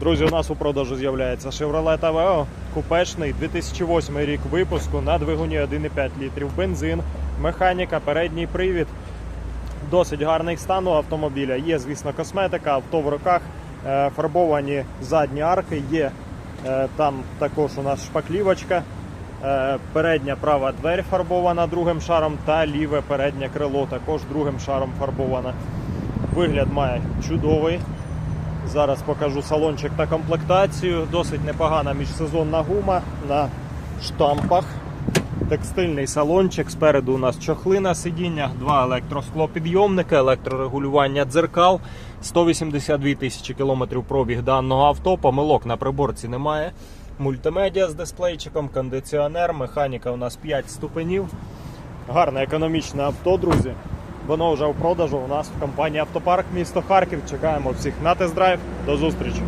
Друзі, у нас у продажу з'являється Chevrolet Aveo, купешний 2008 рік випуску на двигуні 1,5 літрів бензин, механіка, передній привід. Досить гарний стан у автомобіля. Є, звісно, косметика, авто в руках, е, фарбовані задні арки, є е, там також у нас шпаклівочка. Е, Передня права двері фарбована другим шаром та ліве переднє крило також другим шаром фарбоване. Вигляд має чудовий. Зараз покажу салончик та комплектацію. Досить непогана міжсезонна гума на штампах. Текстильний салончик. Спереду у нас чохли на сидіннях, два електросклопідйомники, електрорегулювання дзеркал, 182 тисячі кілометрів пробіг даного авто. Помилок на приборці немає. Мультимедіа з дисплейчиком, кондиціонер, механіка у нас 5 ступенів. Гарне економічне авто, друзі. Воно вже в продажу у нас в компанії Автопарк місто Харків. Чекаємо всіх на тест-драйв. До зустрічі!